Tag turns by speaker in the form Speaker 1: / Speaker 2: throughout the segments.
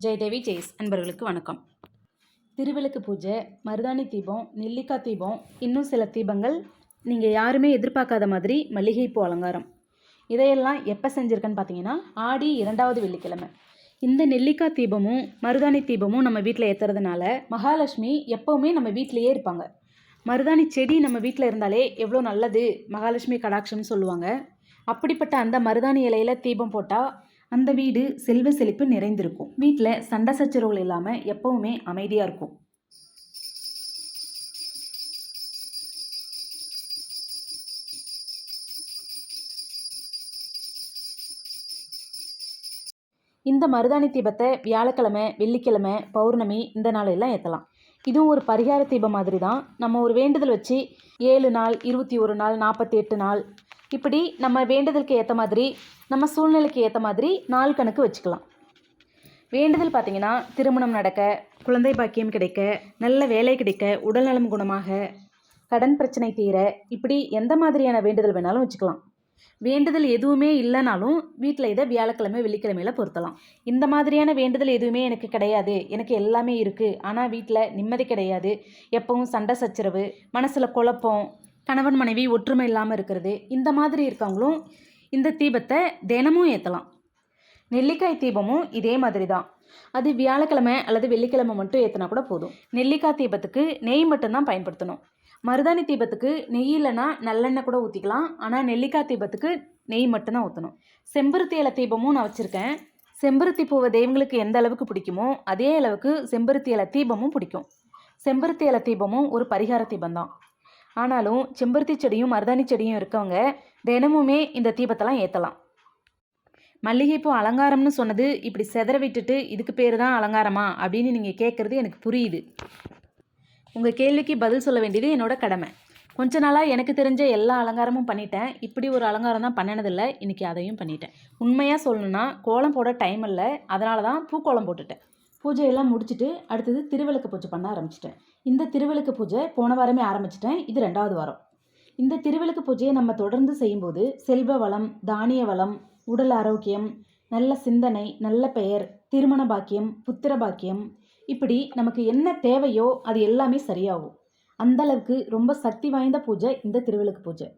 Speaker 1: ஜெயதேவி ஜெய்ஸ் அன்பர்களுக்கு வணக்கம். திருவிளக்கு பூஜை மருதாணி தீபம் நெல்லிக்காய் தீபம் இன்னும் சில தீபங்கள் நீங்கள் யாருமே எதிர்பார்க்காத மாதிரி மல்லிகைப்பூ அலங்காரம். இதையெல்லாம் எப்போ செஞ்சுருக்கேன்னு பார்த்தீங்கன்னா ஆடி இரண்டாவது வெள்ளிக்கிழமை. இந்த நெல்லிக்காய் தீபமும் மருதாணி தீபமும் நம்ம வீட்டில் ஏற்றுறதுனால மகாலட்சுமி எப்போவுமே நம்ம வீட்டிலையே இருப்பாங்க. மருதாணி செடி நம்ம வீட்டில் இருந்தாலே எவ்வளோ நல்லது மகாலட்சுமி கடாட்சம்னு சொல்லுவாங்க. அப்படிப்பட்ட அந்த மருதாணி இலையில தீபம் போட்டால் அந்த வீடு செல்வ செழிப்பு நிறைந்திருக்கும். வீட்டில் சண்டை சச்சரவுகள் இல்லாமல் எப்பவுமே அமைதியாக இருக்கும். இந்த மருதாணி தீபத்தை வியாழக்கிழமை வெள்ளிக்கிழமை பௌர்ணமி இந்த நாளெல்லாம் ஏற்றலாம் இதுவும் ஒரு பரிகார தீபம் மாதிரி தான் நம்ம ஒரு வேண்டுதல் வச்சு ஏழு நாள் இருபத்தி ஒரு நாள் நாற்பத்தி எட்டு நாள் இப்படி நம்ம வேண்டுதலுக்கு ஏற்ற மாதிரி நம்ம சூழ்நிலைக்கு ஏற்ற மாதிரி நாள் கணக்கு வச்சுக்கலாம். வேண்டுதல் பார்த்தீங்கன்னா திருமணம் நடக்க குழந்தை பாக்கியம் கிடைக்க நல்ல வேலை கிடைக்க உடல்நலம் குணமாக கடன் பிரச்சனை தீர இப்படி எந்த மாதிரியான வேண்டுதல் வேணாலும் வச்சுக்கலாம். வேண்டுதல் எதுவுமே இல்லைனாலும் வீட்டில் இதை வியாழக்கிழமை வெள்ளிக்கிழமையில் பொருத்தலாம். இந்த மாதிரியான வேண்டுதல் எதுவுமே எனக்கு கிடையாது. எனக்கு எல்லாமே இருக்குது ஆனால் வீட்டில் நிம்மதி கிடையாது. எப்பவும் சண்டை சச்சரவு மனசில் குழப்பம் கணவன் மனைவி ஒற்றுமை இல்லாமல் இருக்கிறது. இந்த மாதிரி இருக்கவங்களும் இந்த தீபத்தை தினமும் ஏற்றலாம் நெல்லிக்காய் தீபமும் இதே மாதிரி தான். அது வியாழக்கிழமை அல்லது வெள்ளிக்கிழமை மட்டும் ஏற்றினா கூட போதும். நெல்லிக்காய் தீபத்துக்கு நெய் மட்டும்தான் பயன்படுத்தணும். மருதாணி தீபத்துக்கு நெய் இல்லைன்னா நல்லெண்ணெய் கூட ஊற்றிக்கலாம் ஆனால் நெல்லிக்காய் தீபத்துக்கு நெய் மட்டும்தான் ஊற்றணும் செம்பருத்தி இலை தீபமும் நான் வச்சுருக்கேன். செம்பருத்தி பூவை தெய்வங்களுக்கு எந்த அளவுக்கு பிடிக்குமோ அதே அளவுக்கு செம்பருத்தி இலை தீபமும் பிடிக்கும். செம்பருத்தி இலை தீபமும் ஒரு பரிகார தீபம் தான். ஆனாலும் செம்பருத்தி செடியும் மருதாணி செடியும் இருக்கவங்க தினமுமே இந்த தீபத்தெல்லாம் ஏற்றலாம் மல்லிகைப்பூ அலங்காரம்னு சொன்னது இப்படி செதற விட்டுட்டு இதுக்கு பேர் தான் அலங்காரமா அப்படின்னு நீங்கள் கேட்குறது எனக்கு புரியுது. உங்கள் கேள்விக்கு பதில் சொல்ல வேண்டியது என்னோட கடமை. கொஞ்ச நாளாக எனக்கு தெரிஞ்ச எல்லா அலங்காரமும் பண்ணிட்டேன். இப்படி ஒரு அலங்காரம் தான் பண்ணினதில்லை. இன்றைக்கி அதையும் பண்ணிட்டேன். உண்மையாக சொல்லணுன்னா கோலம் போட டைம் இல்லை. அதனால தான் பூக்கோலம் போட்டுட்டேன். பூஜையெல்லாம் முடிச்சுட்டு அடுத்தது திருவிளக்கு பூஜை பண்ண ஆரம்பிச்சிட்டேன். இந்த திருவிளக்கு பூஜை போன வாரமே ஆரம்பிச்சிட்டேன். இது ரெண்டாவது வாரம். இந்த திருவிளக்கு பூஜையை நம்ம தொடர்ந்து செய்யும்போது செல்வ வளம் தானிய வளம் உடல் ஆரோக்கியம் நல்ல சிந்தனை நல்ல பெயர் திருமண பாக்கியம் புத்திர பாக்கியம் இப்படி நமக்கு என்ன தேவையோ அது எல்லாமே சரியாகும். அந்த அளவுக்கு ரொம்ப சக்தி வாய்ந்த பூஜை இந்த திருவிளக்கு பூஜை.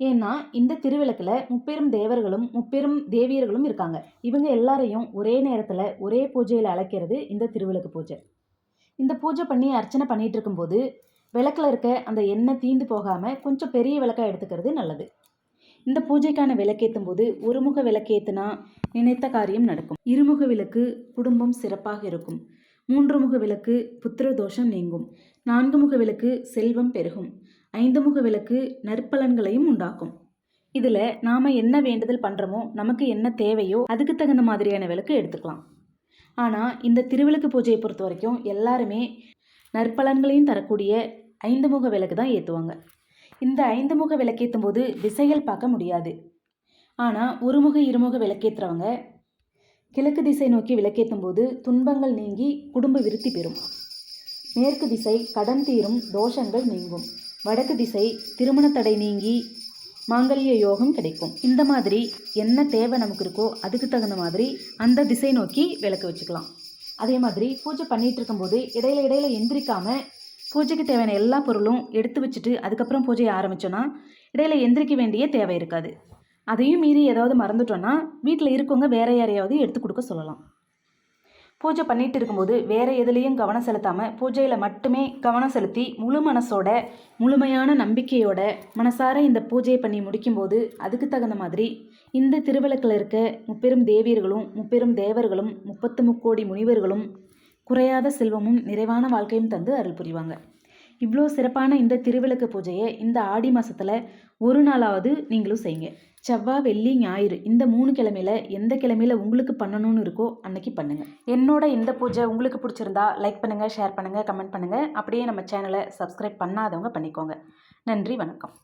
Speaker 1: ஏன்னா இந்த திருவிளக்கில் முப்பெரும் தேவர்களும் முப்பெரும் தேவியர்களும் இருக்காங்க. இவங்க எல்லாரையும் ஒரே நேரத்தில் ஒரே பூஜையில் அழைக்கிறது இந்த திருவிளக்கு பூஜை. இந்த பூஜை பண்ணி அர்ச்சனை பண்ணிட்டு இருக்கும்போது விளக்கில் இருக்க அந்த எண்ணெய் தீந்து போகாமல் கொஞ்சம் பெரிய விளக்காக எடுத்துக்கிறது நல்லது. இந்த பூஜைக்கான விளக்கேற்றும் போது ஒருமுக விளக்கேற்றுனா நினைத்த காரியம் நடக்கும். இருமுக விளக்கு குடும்பம் சிறப்பாக இருக்கும். மூன்று முக விளக்கு புத்திர தோஷம் நீங்கும். நான்கு முக விளக்கு செல்வம் பெருகும். ஐந்து முக விளக்கு நற்பலன்களையும் உண்டாக்கும். இதில் நாம் என்ன வேண்டுதல் பண்ணுறோமோ நமக்கு என்ன தேவையோ அதுக்கு தகுந்த மாதிரியான விளக்கு எடுத்துக்கலாம். ஆனால் இந்த திருவிளக்கு பூஜையை பொறுத்த வரைக்கும் எல்லாருமே நற்பலன்களையும் தரக்கூடிய ஐந்து முக விளக்கு தான் ஏற்றுவாங்க இந்த ஐந்து முக விளக்கேற்றும் போது திசைகள் பார்க்க முடியாது. ஆனால் ஒருமுக இருமுக விளக்கேற்றுறவங்க கிழக்கு திசை நோக்கி விளக்கேற்றும் போது துன்பங்கள் நீங்கி குடும்ப விருத்தி பெறும். மேற்கு திசை கடன் தீரும் தோஷங்கள் நீங்கும். வடக்கு திசை திருமண தடை நீங்கி மாங்கல்ய யோகம் கிடைக்கும். இந்த மாதிரி என்ன தேவை நமக்கு இருக்கோ அதுக்கு தகுந்த மாதிரி அந்த திசை நோக்கி விளக்கு வச்சுக்கலாம். அதே மாதிரி பூஜை பண்ணிகிட்டு இருக்கும்போது இடையில இடையில எந்திரிக்காமல் பூஜைக்கு தேவையான எல்லா பொருளும் எடுத்து வச்சுட்டு அதுக்கப்புறம் பூஜையை ஆரம்பித்தோன்னா இடையில எந்திரிக்க வேண்டிய தேவை இருக்காது. அதையும் மீறி ஏதாவது மறந்துட்டோன்னா வீட்டில் இருக்கவங்க வேற யாரையாவது எடுத்து கொடுக்க சொல்லலாம். பூஜை பண்ணிட்டு இருக்கும்போது வேற எதுலேயும் கவனம் செலுத்தாமல் பூஜையில் மட்டுமே கவனம் செலுத்தி முழு மனசோட முழுமையான நம்பிக்கையோட மனசார இந்த பூஜையை பண்ணி முடிக்கும்போது அதுக்கு தகுந்த மாதிரி இந்த திருவிளக்கில் இருக்க முப்பெரும் தேவியர்களும் முப்பெரும் தேவர்களும் முப்பத்து முக்கோடி முனிவர்களும் குறையாத செல்வமும் நிறைவான வாழ்க்கையும் தந்து அருள் புரிவாங்க. இவ்வளோ சிறப்பான இந்த திருவிளக்கு பூஜையை இந்த ஆடி மாதத்தில் ஒரு நாளாவது நீங்களும் செய்யுங்க. செவ்வாய் வெள்ளி ஞாயிறு இந்த மூணு கிழமையில எந்த கிழமையில உங்களுக்கு பண்ணணும்னு இருக்கோ அன்னைக்கு பண்ணுங்கள் என்னோட இந்த பூஜை உங்களுக்கு பிடிச்சிருந்தா லைக் பண்ணுங்கள் ஷேர் பண்ணுங்கள் கமெண்ட் பண்ணுங்கள் அப்படியே நம்ம சேனலை சப்ஸ்கிரைப் பண்ணாதவங்க பண்ணிக்கோங்க. நன்றி வணக்கம்.